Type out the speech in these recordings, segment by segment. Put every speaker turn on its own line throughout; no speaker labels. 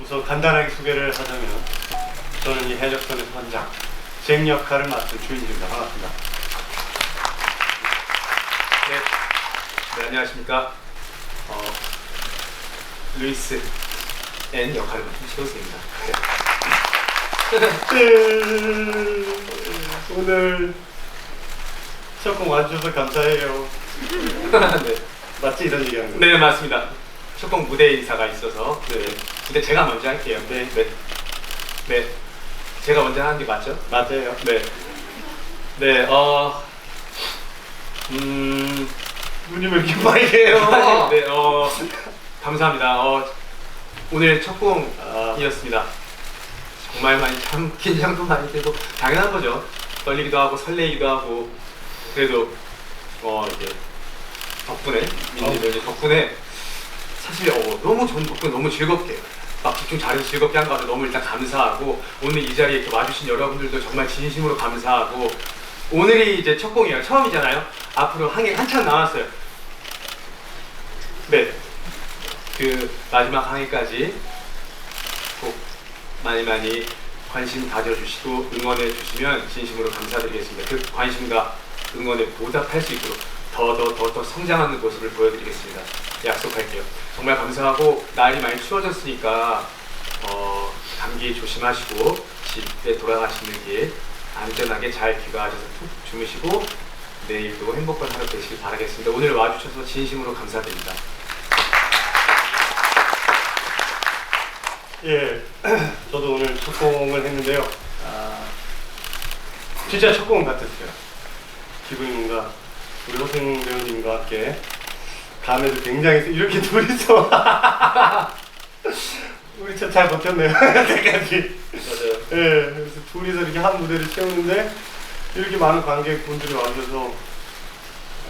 우선 간단하게 소개를 하자면 저는 이 해적선의 선장 잭 역할을 맡은 주인입니다. 반갑습니다.
네, 네 안녕하십니까. 어, 루이스 N 역할을 맡은 시로스입니다. 네.
오늘 첫공 와주셔서 감사해요.
네.
맞지 이런 얘기하는 거?
네 맞습니다. 첫공 무대 인사가 있어서 네. 무대 제가 먼저 할게요.
네.
네. 네. 제가 먼저 하는 게 맞죠?
맞아요.
네. 네. 어. 음.
눈이 왜 이렇게 빨개요?
네. 어. 감사합니다. 어. 오늘 첫
아.
공이었습니다. 정말 많이 참 긴장도 많이 되고 당연한 거죠. 떨리기도 하고 설레기도 하고 그래도 어 이제 덕분에 민지들 덕분에 사실 어, 너무 좋은 덕분에 너무 즐겁게 막 집중 잘해서 즐겁게 한 거 같아 너무 일단 감사하고 오늘 이 자리에 이렇게 와주신 여러분들도 정말 진심으로 감사하고 오늘이 이제 첫 공이에요. 처음이잖아요. 앞으로 한개 한참 남았어요. 네 그 마지막 항해까지 꼭 많이 많이 관심 가져주시고 응원해 주시면 진심으로 감사드리겠습니다. 그 관심과 응원에 보답할 수 있도록 더 더 더 더 성장하는 모습을 보여드리겠습니다. 약속할게요. 정말 감사하고 날이 많이 추워졌으니까 어, 감기 조심하시고 집에 돌아가시는 길 안전하게 잘 귀가하셔서 푹 주무시고 내일도 행복한 하루 되시길 바라겠습니다. 오늘 와주셔서 진심으로 감사드립니다.
예, 저도 오늘 첫 공을 했는데요. 아, 진짜 첫 공 같았어요. 기분이 뭔가 우리 호생 배우님과 함께 다음에도 굉장히 이렇게 둘이서 우리 참 잘 버텼네요. 여태까지.
맞아요.
예, 그래서 둘이서 이렇게 한 무대를 채우는데 이렇게 많은 관객분들이 와주셔서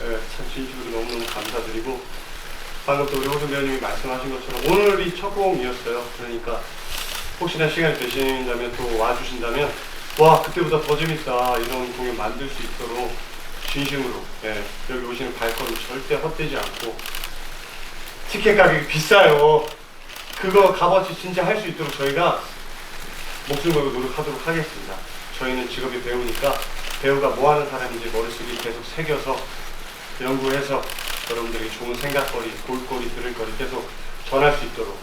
예, 참 진심으로 너무너무 감사드리고 방금 또 우리 호승 배우님이 말씀하신 것처럼 오늘이 첫 공이었어요. 그러니까 혹시나 시간이 되신다면 또 와주신다면 와 그때보다 더 재밌다 이런 공연 만들 수 있도록 진심으로 예, 여기 오시는 발걸음 절대 헛되지 않고 티켓 가격이 비싸요. 그거 값어치 진짜 할 수 있도록 저희가 목숨 걸고 노력하도록 하겠습니다. 저희는 직업이 배우니까 배우가 뭐 하는 사람인지 머릿속에 계속 새겨서 연구해서 여러분들에게 좋은 생각거리, 볼거리, 들을거리 계속 전할 수 있도록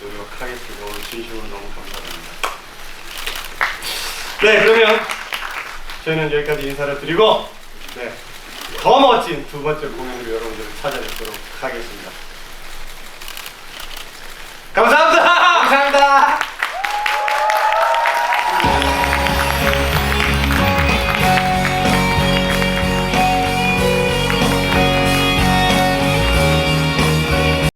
노력하겠습니다. 오늘 진심으로 너무 감사드립니다. 네, 그러면 저희는 여기까지 인사를 드리고 네, 더 멋진 두 번째 공연으로 여러분들을 찾아뵙도록 하겠습니다.